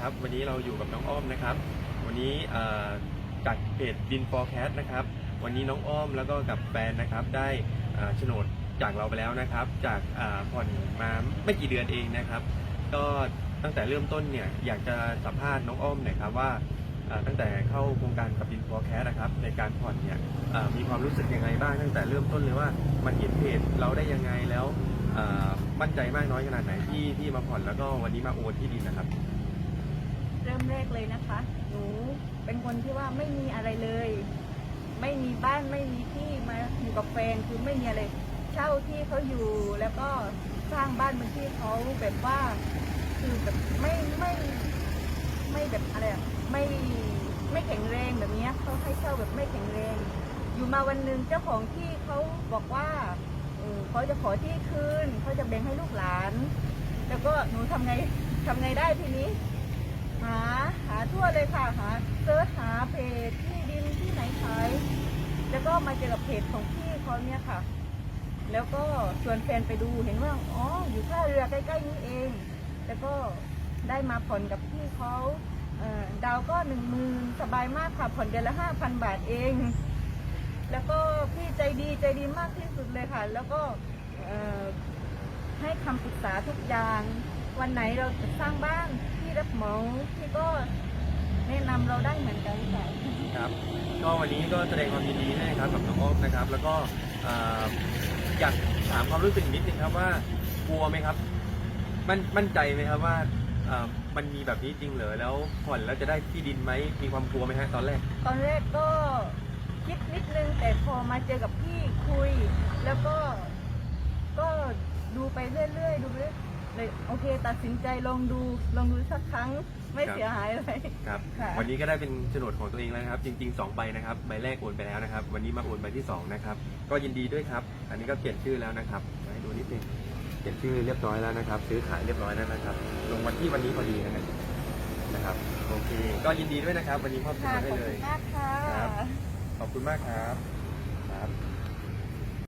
ครับ วันนี้เราอยู่กับน้องอ้อมนะครับ วันนี้จากเพจดิน forecast นะครับ วันนี้น้องอ้อมแล้วก็กับแฟนนะครับได้เอ่อโฉนดจากเราไปแล้วนะครับ จากผ่อนมาไม่กี่เดือนเองนะครับ ก็ตั้งแต่เริ่มต้นเนี่ยอยากจะสัมภาษณ์น้องอ้อมหน่อยครับว่าตั้งแต่เข้าโครงการกับดิน forecast นะครับ ในการผ่อนเนี่ยมีความรู้สึกยังไงบ้างตั้งแต่เริ่มต้นเลยว่ามาเห็นเพจเราได้ยังไงแล้วมั่นใจมากน้อยขนาดไหนที่ที่มาผ่อนแล้วก็วันนี้มาโอนที่ดินนะครับ เริ่มแรกเลยนะคะ หนูเป็นคนที่ว่าไม่มีอะไรเลย ไม่มีบ้านไม่มีที่มาอยู่กับแฟนคือไม่มีอะไรเช่าที่เขาอยู่แล้วก็สร้างบ้านบนที่เขาแบบว่า คือแบบไม่ไม่ไม่แบบอะไรไม่ไม่แข็งแรงแบบนี้เขาให้เช่าแบบไม่แข็งแรง อยู่มาวันหนึ่งเจ้าของที่เขาบอกว่าเออเขาจะขอที่คืนเขาจะแบ่งให้ลูกหลาน แล้วก็หนูทำไงทำไงได้ทีนี้ หาหาทั่วเลยค่ะหาเซิร์ชหาเพจที่ดินที่ไหนขายแล้วก็มาเจอกับเพจของพี่เขาเนี่ยค่ะ แล้วก็ชวนแฟนไปดูเห็นว่าอ๋ออยู่ท่าเรือใกล้ๆนี้เอง แล้วก็ได้มาผ่อนกับพี่เขาเดาวก็หนึ่งหมื่นสบายมากค่ะผ่อนเดือนละห้าพันบาทเอง แล้วก็พี่ใจดีใจดีมากที่สุดเลยค่ะ แล้วก็ให้คำปรึกษาทุกอย่าง วันไหนเราจะสร้างบ้าน หมาพี่ก็แนะนำเราได้เหมือนกันค่ะ ครับก็วันนี้ก็แสดงความยินดีให้นะครับกับน้องอ้อมนะครับ แล้วก็เอ่ออยากถามความรู้สึกนิดนึงครับว่ากลัวไหมครับมั่นมั่นใจไหมครับว่าเอ่อมันมีแบบนี้จริงเหรอแล้วผ่อนแล้วจะได้ที่ดินไหมมีความกลัวไหมฮะตอนแรกตอนแรกก็คิดนิดนึงแต่พอมาเจอกับพี่คุย แล้วก็ก็ดูไปเรื่อยๆดูไปเรื่อย เลยโอเค ตัดสินใจลองดูลองดูสักครั้งไม่ครับ เสียหายเลยครับค่ะ วันนี้ก็ได้เป็นโฉนดของตัวเองแล้วนะครับ จริง ๆ 2 ใบนะครับใบแรกโอนไปแล้วนะครับ วันนี้มาโอนใบที่2นะครับก็ยินดีด้วยครับ อันนี้ก็เปลี่ยนชื่อแล้วนะครับให้ดูนิดนึงเปลี่ยนชื่อเรียบร้อยแล้วนะครับ ซื้อขายเรียบร้อยแล้วนะครับ ลงวันที่วันนี้พอดีนะครับนะครับโอเค ก็ยินดีด้วยนะครับ วันนี้มอบสิทค่ะธิ์มาขได้อบเลคุย ณมากค่ะ ครับ ขอบคุณมากครับ